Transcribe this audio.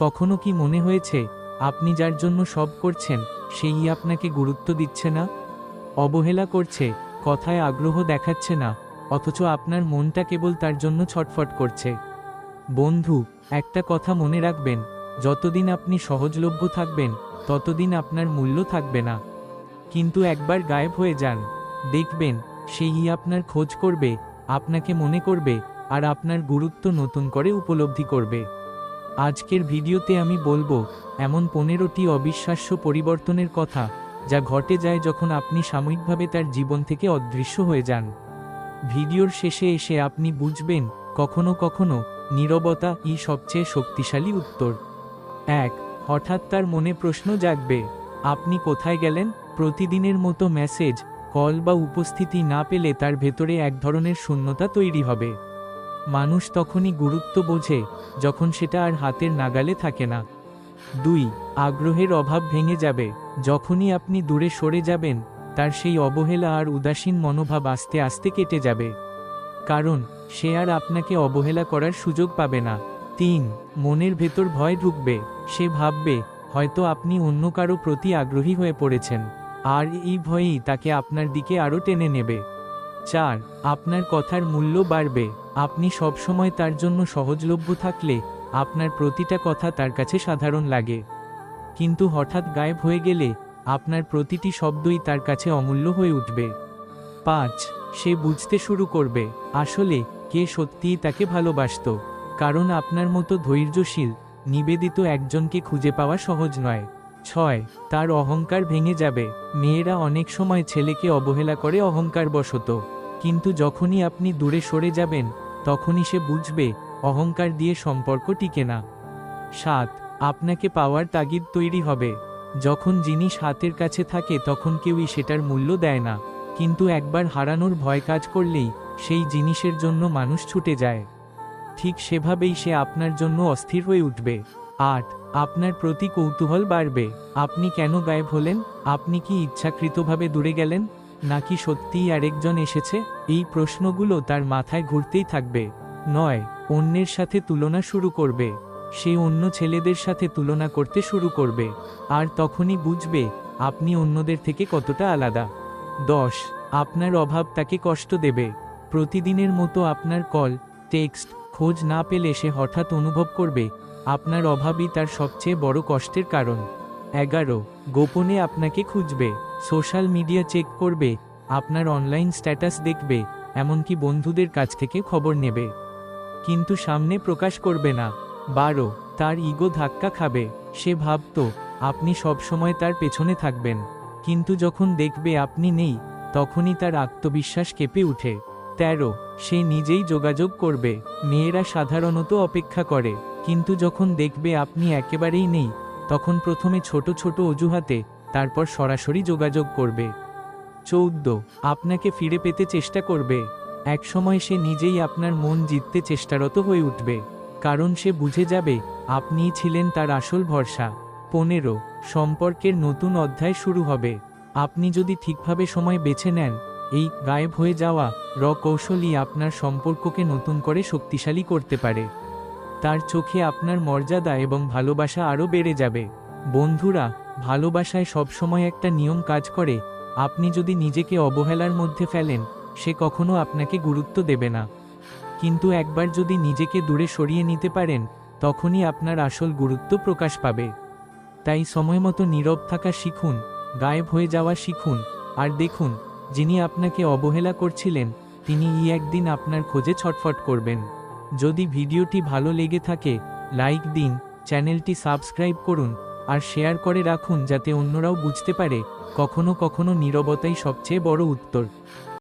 কখনো কি মনে হয়েছে, আপনি যার জন্য সব করছেন, সেই আপনাকে গুরুত্ব দিচ্ছে না? অবহেলা করছে, কথায় আগ্রহ দেখাচ্ছে না, অথচ আপনার মনটা কেবল তার জন্য ছটফট করছে। বন্ধু, একটা কথা মনে রাখবেন, যতদিন আপনি সহজলভ্য থাকবেন, ততদিন আপনার মূল্য থাকবে না। কিন্তু একবার গায়েব হয়ে যান, দেখবেন, সেই আপনার খোঁজ করবে, আপনাকে মনে করবে, আর আপনার গুরুত্ব নতুন করে উপলব্ধি করবে। আজকের ভিডিওতে আমি বলব, এমন পনেরোটি অবিশ্বাস্য পরিবর্তনের কথা, যা ঘটে যায় যখন আপনি সাময়িকভাবে তার জীবন থেকে অদৃশ্য হয়ে যান। ভিডিওর শেষে এসে আপনি বুঝবেন, কখনো কখনো নীরবতা ই সবচেয়ে শক্তিশালী উত্তর। এক, হঠাৎ তার মনে প্রশ্ন জাগবে, আপনি কোথায় গেলেন? প্রতিদিনের মতো মেসেজ, কল বা উপস্থিতি না পেলে তার ভেতরে এক ধরনের শূন্যতা তৈরি হবে। মানুষ তখনই গুরুত্ব বোঝে, যখন সেটা আর হাতের নাগালে থাকে না। দুই, আগ্রহের অভাব ভেঙে যাবে। যখনই আপনি দূরে সরে যাবেন, তার সেই অবহেলা আর উদাসীন মনোভাব আস্তে আস্তে কেটে যাবে। কারণ, সে আর আপনাকে অবহেলা করার সুযোগ পাবে না। তিন, মনের ভেতর ভয় ঢুকবে। সে ভাববে, হয়তো আপনি অন্য কারও প্রতি আগ্রহী হয়ে পড়েছেন। আর এই ভয়েই তাকে আপনার দিকে আরও টেনে নেবে। চার, আপনার কথার মূল্য বাড়বে। আপনি সবসময় তার জন্য সহজলভ্য থাকলে, আপনার প্রতিটা কথা তার কাছে সাধারণ লাগে। কিন্তু হঠাৎ গায়েব হয়ে গেলে, আপনার প্রতিটি শব্দই তার কাছে অমূল্য হয়ে উঠবে। পাঁচ, সে বুঝতে শুরু করবে, আসলে কে সত্যিই তাকে ভালোবাসত। কারণ আপনার মতো ধৈর্যশীল, নিবেদিত একজনকে খুঁজে পাওয়া সহজ নয়। ছয়, তার অহংকার ভেঙে যাবে। মেয়েরা অনেক সময় ছেলেকে অবহেলা করে অহংকার বশত কিন্তু যখনই আপনি দূরে সরে যাবেন, তখনই সে বুঝবে, অহংকার দিয়ে সম্পর্ক টিকে না। সাত, আপনাকে পাওয়ার তাগিদ তৈরি হবে। যখন জিনিস হাতের কাছে থাকে, তখন কেউই সেটার মূল্য দেয় না। কিন্তু একবার হারানোর ভয় কাজ করলেই, সেই জিনিসের জন্য মানুষ ছুটে যায়। ঠিক সেভাবেই সে আপনার জন্য অস্থির হয়ে উঠবে। আট, আপনার প্রতি কৌতূহল বাড়বে। আপনি কেন গায়েব হলেন? আপনি কি ইচ্ছাকৃতভাবে দূরে গেলেন? নাকি সত্যিই আরেকজন এসেছে? এই প্রশ্নগুলো তার মাথায় ঘুরতেই থাকবে। নয়, অন্যের সাথে তুলনা শুরু করবে। সে অন্য ছেলেদের সাথে তুলনা করতে শুরু করবে। আর তখনই বুঝবে, আপনি অন্যদের থেকে কতটা আলাদা। দশ, আপনার অভাব তাকে কষ্ট দেবে। প্রতিদিনের মতো আপনার কল, টেক্সট, খোঁজ না পেলে সে হঠাৎ অনুভব করবে, আপনার অভাবই তার সবচেয়ে বড় কষ্টের কারণ। এগারো, গোপনে আপনাকে খুঁজবে। সোশ্যাল মিডিয়া চেক করবে, আপনার অনলাইন স্ট্যাটাস দেখবে, এমনকি বন্ধুদের কাছ থেকে খবর নেবে। কিন্তু সামনে প্রকাশ করবে না। বারো, তার ইগো ধাক্কা খাবে। সে ভাবত, আপনি সবসময় তার পেছনে থাকবেন। কিন্তু যখন দেখবে আপনি নেই, তখনই তার আত্মবিশ্বাস কেঁপে উঠে তেরো, সে নিজেই যোগাযোগ করবে। মেয়েরা সাধারণত অপেক্ষা করে। কিন্তু যখন দেখবে আপনি একেবারেই নেই, তখন প্রথমে ছোট ছোট অজুহাতে তারপর সরাসরি যোগাযোগ করবে। চৌদ্দ, আপনাকে ফিরে পেতে চেষ্টা করবে। একসময় সে নিজেই আপনার মন জিততে চেষ্টারত হয়ে উঠবে। কারণ সে বুঝে যাবে, আপনিই ছিলেন তার আসল ভরসা। পনেরো, সম্পর্কের নতুন অধ্যায় শুরু হবে। আপনি যদি ঠিকভাবে সময় বেছে নেন, এই গায়েব হয়ে যাওয়া র কৌশলই আপনার সম্পর্ককে নতুন করে শক্তিশালী করতে পারে। তার চোখে আপনার মর্যাদা এবং ভালোবাসা আরও বেড়ে যাবে। বন্ধুরা ভালোবাসায় সবসময় একটা নিয়ম কাজ করে, আপনি যদি নিজেকে অবহেলার মধ্যে ফেলেন, সে কখনো আপনাকে গুরুত্ব দেবে না। কিন্তু একবার যদি নিজেকে দূরে সরিয়ে নিতে পারেন, তখনই আপনার আসল গুরুত্ব প্রকাশ পাবে। তাই সময় মতো নীরব থাকা শিখুন, গায়েব হয়ে যাওয়া শিখুন, আর দেখুন, যিনি আপনাকে অবহেলা করছিলেন, তিনি ই একদিন আপনার খোঁজে ছটফট করবেন। যদি ভিডিওটি ভালো লেগে থাকে, লাইক দিন, চ্যানেলটি সাবস্ক্রাইব করুন। আর শেয়ার করে রাখুন যাতে অন্যরাও বুঝতে পারে কখনো কখনো নীরবতাই সবচেয়ে বড় উত্তর।